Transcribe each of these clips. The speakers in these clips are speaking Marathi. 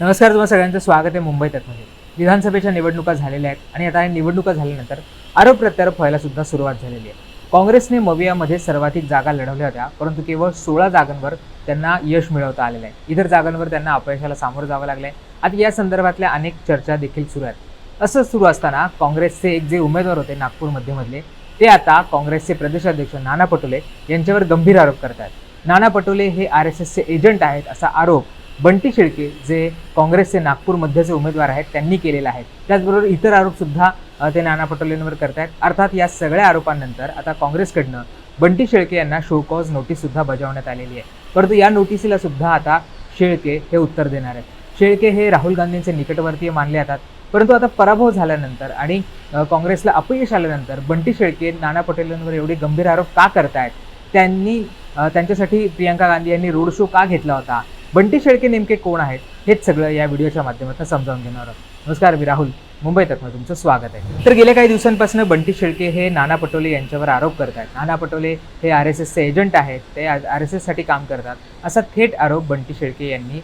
नमस्कार तुम्हा सगळ्यांचं स्वागत आहे मुंबई तकमध्ये विधानसभेच्या निवडणुका झालेल्या आहेत आणि आता या निवडणुका झाल्यानंतर आरोप प्रत्यारोप व्हायला सुद्धा सुरुवात झालेली आहे. काँग्रेसने मवियामध्ये सर्वाधिक जागा लढवल्या होत्या परंतु केवळ सोळा जागांवर त्यांना यश मिळवता आलेलं आहे. इतर जागांवर त्यांना अपयशाला सामोरं जावं लागलं आहे आता या संदर्भातल्या अनेक चर्चा देखील सुरू आहेत. असं सुरू असताना काँग्रेसचे एक जे उमेदवार होते नागपूर मध्यमधले ते आता काँग्रेसचे प्रदेशाध्यक्ष नाना पटोले यांच्यावर गंभीर आरोप करतात नाना पटोले हे आर एस एसचे एजंट आहेत असा आरोप बंटी शेळके जे काँग्रेसचे नागपूर मध्यचे उमेदवार आहेत त्यांनी केलेला आहे त्याचबरोबर इतर आरोपसुद्धा ते नाना पटोलेंवर आहेत अर्थात या सगळ्या आरोपांनंतर आता काँग्रेसकडनं बंटी शेळके यांना शो कॉज बजावण्यात आलेली आहे. परंतु या नोटिसीला सुद्धा आता शेळके हे उत्तर देणार आहेत. शेळके हे राहुल गांधींचे निकटवर्तीय मानले जातात. परंतु आता पराभव झाल्यानंतर आणि काँग्रेसला अपयश आल्यानंतर बंटी शेळके नाना पटोलेंवर एवढे गंभीर आरोप का करतायत? त्यांनी त्यांच्यासाठी प्रियंका गांधी यांनी रोड शो का घेतला होता? बंटी शेळके नेमके कोण आहेत हेच सगळं या व्हिडिओच्या माध्यमातून समजावून घेणार आहोत. नमस्कार मी राहुल. मुंबई तकमध्ये तुमचं स्वागत आहे. तर गेल्या काही दिवसांपासून बंटी शेळके हे नाना पटोले यांच्यावर आरोप करत आहेत. नाना पटोले हे आर एस एसचे एजंट आहेत ते आर एस एससाठी काम करतात. असा थेट आरोप बंटी शेळके यांनी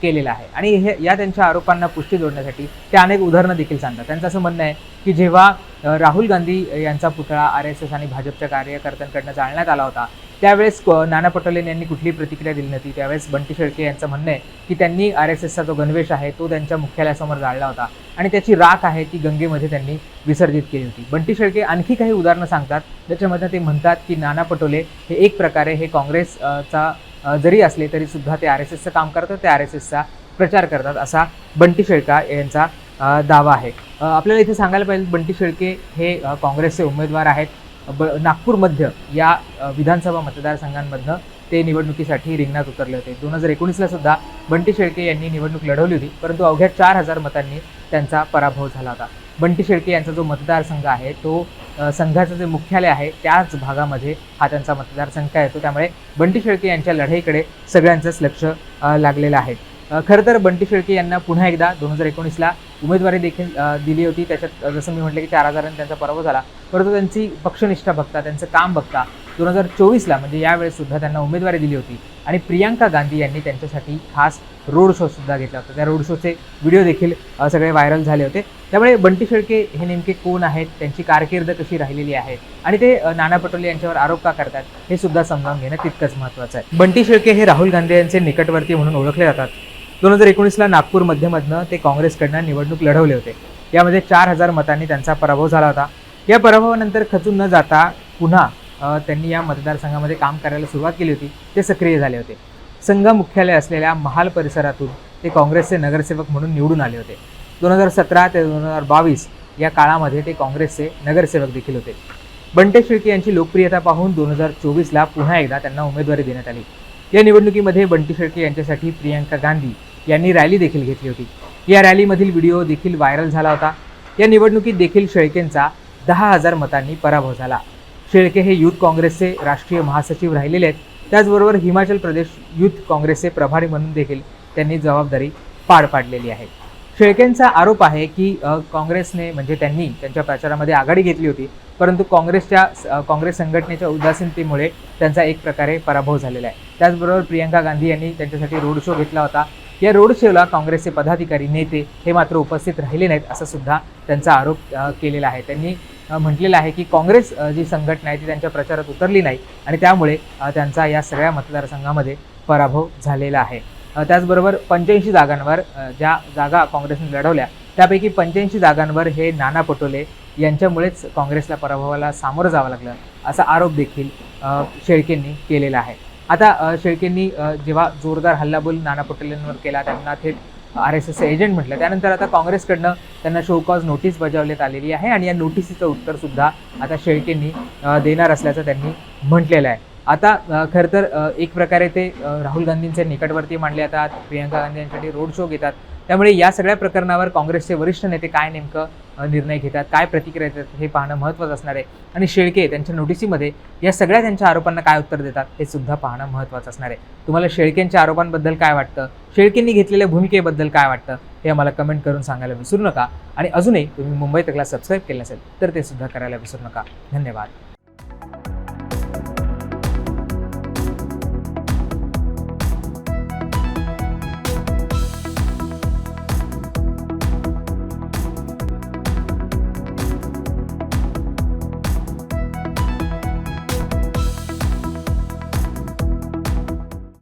केलेला आहे. आणि हे या त्यांच्या आरोपांना पुष्टी जोडण्यासाठी ते अनेक उदाहरणं देखील सांगतात. त्यांचं असं म्हणणं आहे की जेव्हा राहुल गांधी यांचा पुतळा आर एस एस आणि भाजपच्या कार्यकर्त्यांकडनं जाळण्यात आला होता त्यावेळेस नाना पटोले यांनी कुठली प्रतिक्रिया दिली नव्हती. त्यावेळेस बंटी शेळके यांचं म्हणणं आहे की त्यांनी आर एस एसचा जो गणवेश आहे तो त्यांच्या मुख्यालयासमोर जाळला होता. आणि त्याची राख आहे ती गंगेमध्ये त्यांनी विसर्जित केली होती. बंटी शेळके आणखी काही उदाहरणं सांगतात. त्याच्यामध्ये ते म्हणतात की नाना पटोले हे एक प्रकारे हे काँग्रेसचा जरी असले तरी सुद्धा ते आर एस एसचं काम करतात ते आर एस एसचा प्रचार करतात असा बंटी शेळका यांचा दावा आहे. आपल्याला इथे सांगायला पाहिजे बंटी शेळके हे काँग्रेसचे उमेदवार आहेत. ब नागपूर मध्य या विधानसभा मतदारसंघांमधनं ते निवडणुकीसाठी रिंगणात उतरले होते. दोन हजार एकोणीसला सुद्धा बंटी शेळके यांनी निवडणूक लढवली होती परंतु अवघ्या चार हजार मतांनी त्यांचा पराभव झाला होता. बंटी शेळके यांचा जो मतदारसंघ आहे तो संघाचं जे मुख्यालय आहे त्याच भागामध्ये हा त्यांचा मतदारसंघ येतो त्यामुळे बंटी शेळके यांच्या लढाईकडे सगळ्यांचंच लक्ष लागलेलं आहे. खरं तर बंटी शेळके यांना पुन्हा एकदा दोन हजार एकोणीसला उमेदवारी देखील दिली होती. त्याच्यात जसं मी म्हटलं की चार हजारांनी त्यांचा पराभव झाला. परंतु त्यांची पक्षनिष्ठा बघता त्यांचं काम बघता दोन हजार चोवीसला म्हणजे यावेळेससुद्धा त्यांना उमेदवारी दिली होती. आणि प्रियांका गांधी यांनी त्यांच्यासाठी खास रोड शोसुद्धा घेतला होता. त्या रोड शोचे व्हिडिओ देखील सगळे व्हायरल झाले होते. त्यामुळे बंटी शेळके हे नेमके कोण आहेत? त्यांची कारकीर्द कशी राहिलेली आहे? आणि ते नाना पटोले यांच्यावर आरोप का करतात? हे सुद्धा समजावून घेणं तितकंच महत्त्वाचं आहे. बंटी शेळके हे राहुल गांधी यांचे निकटवर्ती म्हणून ओळखले जातात. दोन हजार एकोणीसला नागपूर मध्यमधनं ते काँग्रेसकडनं निवडणूक लढवले होते. यामध्ये चार हजार मतांनी त्यांचा पराभव झाला होता. या पराभवानंतर खचून न जाता पुन्हा त्यांनी या मतदारसंघामध्ये काम करायला सुरुवात केली होती. ते सक्रिय झाले होते. संघ मुख्यालय असलेल्या महाल परिसरातून ते काँग्रेसचे नगरसेवक म्हणून निवडून आले होते. दोन हजार सतरा ते दोन हजार बावीस या काळामध्ये ते काँग्रेसचे नगरसेवक देखील होते. बंटे शेळके यांची लोकप्रियता पाहून दोन हजार चोवीसला पुन्हा एकदा त्यांना उमेदवारी देण्यात आली. या निवडणुकीमध्ये बंटी शेळके यांच्यासाठी प्रियंका गांधी यांनी रॅली देखील घेतली होती. या रॅलीमधील व्हिडिओ देखील व्हायरल झाला होता. या निवडणुकीत देखील शेळकेंचा दहा हजार मतांनी पराभव झाला. शेळके हे युथ काँग्रेसचे राष्ट्रीय महासचिव राहिलेले आहेत. त्याचबरोबर हिमाचल प्रदेश युथ काँग्रेसचे प्रभारी म्हणून देखील त्यांनी जबाबदारी पार पाडलेली आहे. शेळकेंचा आरोप आहे की काँग्रेसने म्हणजे त्यांनी त्यांच्या प्रचारामध्ये आघाडी घेतली होती परंतु काँग्रेसच्या काँग्रेस संघटनेच्या उदासीनतेमुळे त्यांचा एक प्रकारे पराभव झालेला आहे. त्याचबरोबर प्रियंका गांधी यांनी त्यांच्यासाठी रोड शो घेतला होता. या रोड शोला काँग्रेसचे पदाधिकारी नेते हे मात्र उपस्थित राहिले नाहीत असा सुद्धा त्यांचा आरोप केलेला आहे. त्यांनी म्हटलेलं आहे की काँग्रेस जी संघटना आहे ती त्यांच्या प्रचारात उतरली नाही आणि त्यामुळे त्यांचा या सगळ्या मतदारसंघामध्ये पराभव झालेला आहे. त्याचबरोबर पंच्याऐंशी जागांवर ज्या जागा काँग्रेसने लढवल्या त्यापैकी पंच्याऐंशी जागांवर हे नाना पटोले यांच्यामुळेच काँग्रेसला पराभवाला सामोरं जावं लागलं असा आरोप देखील शेळकेंनी केलेला आहे. आता शेळकेंनी जेव्हा जोरदार हल्लाबोल नाना पटोलेंवर केला त्यांना थेट आर एस एसचे एजंट म्हटलं. त्यानंतर आता काँग्रेसकडनं त्यांना शोकॉज नोटीस बजावण्यात आलेली आहे आणि या नोटिसीचं उत्तर सुद्धा आता शेळकेंनी देणार असल्याचं त्यांनी म्हटलेलं आहे. आता खरं तर एक प्रकारे ते राहुल गांधींचे निकटवर्ती मानले जातात प्रियंका गांधी यांच्यासाठी रोड शो घेतात. त्यामुळे या सगळ्या प्रकरणावर काँग्रेसचे वरिष्ठ नेते काय नेमकं निर्णय घेतात काय प्रतिक्रिया देतात हे पाहणं महत्त्वाचं असणार आहे. आणि शेळके त्यांच्या नोटिसीमध्ये या सगळ्या त्यांच्या आरोपांना काय उत्तर देतात हे सुद्धा पाहणं महत्त्वाचं असणार आहे. तुम्हाला शेळकेंच्या आरोपांबद्दल काय वाटतं? शेळकेंनी घेतलेल्या भूमिकेबद्दल काय वाटतं? हे आम्हाला कमेंट करून सांगायला विसरू नका. आणि अजूनही तुम्ही मुंबई तकला सबस्क्राईब केलं असेल तर ते सुद्धा करायला विसरू नका. धन्यवाद.